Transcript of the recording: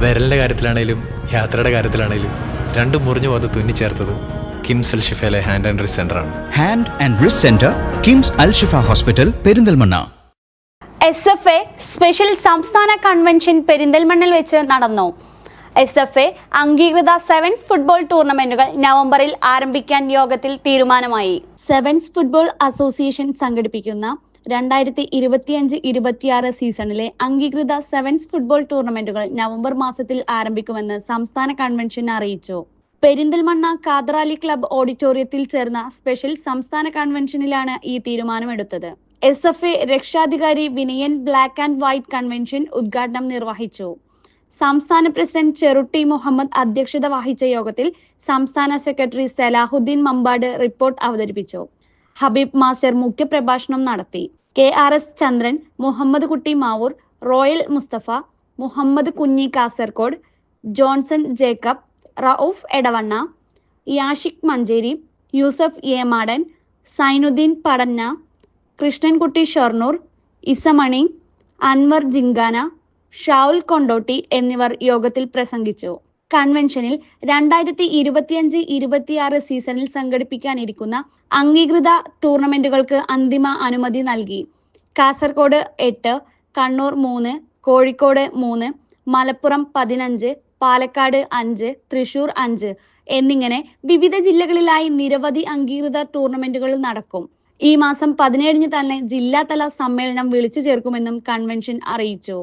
വിരലിന്റെ കാര്യത്തിലാണേലും യാത്രയുടെ കാര്യത്തിലാണേലും രണ്ടും മുറിഞ്ഞു പോകാതെ തുന്നിച്ചേർത്തത് കിംസ് അൽ ഷിഫയിലെ ഹാൻഡ് ആൻഡ് റിസ് ആണ്. Hand and wrist centre KIMS Al Shifa hospital Perinthalmanna. S F A special സംസ്ഥാന കൺവെൻഷൻ പെരിന്തൽമണ്ണിൽ വെച്ച് നടന്നു. എസ് എഫ് എ അംഗീകൃത സെവൻസ് ഫുട്ബോൾ ടൂർണമെന്റുകൾ നവംബറിൽ ആരംഭിക്കാൻ യോഗത്തിൽ തീരുമാനമായി. സെവൻസ് ഫുട്ബോൾ അസോസിയേഷൻ സംഘടിപ്പിക്കുന്ന രണ്ടായിരത്തി ഇരുപത്തിയഞ്ച് ഇരുപത്തിയാറ് സീസണിലെ അംഗീകൃത സെവൻസ് ഫുട്ബോൾ ടൂർണമെന്റുകൾ നവംബർ മാസത്തിൽ ആരംഭിക്കുമെന്ന് സംസ്ഥാന കൺവെൻഷൻ അറിയിച്ചു. പെരിന്തൽമണ്ണ കാതറാലി ക്ലബ് ഓഡിറ്റോറിയത്തിൽ ചേർന്ന സ്പെഷ്യൽ സംസ്ഥാന കൺവെൻഷനിലാണ് ഈ തീരുമാനമെടുത്തത്. എസ് എഫ് എ രക്ഷാധികാരി Vinayan black and white convention ഉദ്ഘാടനം നിർവഹിച്ചു. സംസ്ഥാന പ്രസിഡന്റ് ചെറുട്ടി മുഹമ്മദ് അധ്യക്ഷത വഹിച്ച യോഗത്തിൽ സംസ്ഥാന സെക്രട്ടറി സലാഹുദ്ദീൻ മമ്പാട് റിപ്പോർട്ട് അവതരിപ്പിച്ചു. ഹബീബ് മാസർ മുഖ്യപ്രഭാഷണം നടത്തി. K R S Chandran Muhammad Kutty Mavoor Royal Musthafa Muhammad Kunhi Kasaragod Johnson Jacob Rauf Edavanna Yashik Manjeri Yusuf Emadan Sainuddin Padanna Krishnankutty Shoranur Isamani Anvar Jinkana Shavul Kondotty എന്നിവർ യോഗത്തിൽ പ്രസംഗിച്ചു. കൺവെൻഷനിൽ രണ്ടായിരത്തി ഇരുപത്തിയഞ്ച് ഇരുപത്തിയാറ് സീസണിൽ സംഘടിപ്പിക്കാനിരിക്കുന്ന അംഗീകൃത ടൂർണമെന്റുകൾക്ക് അന്തിമ അനുമതി നൽകി. കാസർഗോഡ് എട്ട് കണ്ണൂർ മൂന്ന് കോഴിക്കോട് മൂന്ന് മലപ്പുറം പതിനഞ്ച് പാലക്കാട് അഞ്ച് തൃശൂർ അഞ്ച് എന്നിങ്ങനെ വിവിധ ജില്ലകളിലായി നിരവധി അംഗീകൃത ടൂർണമെന്റുകൾ നടക്കും. ഈ മാസം പതിനേഴിന് തന്നെ ജില്ലാതല സമ്മേളനം വിളിച്ചു ചേർക്കുമെന്നും കൺവെൻഷൻ അറിയിച്ചു.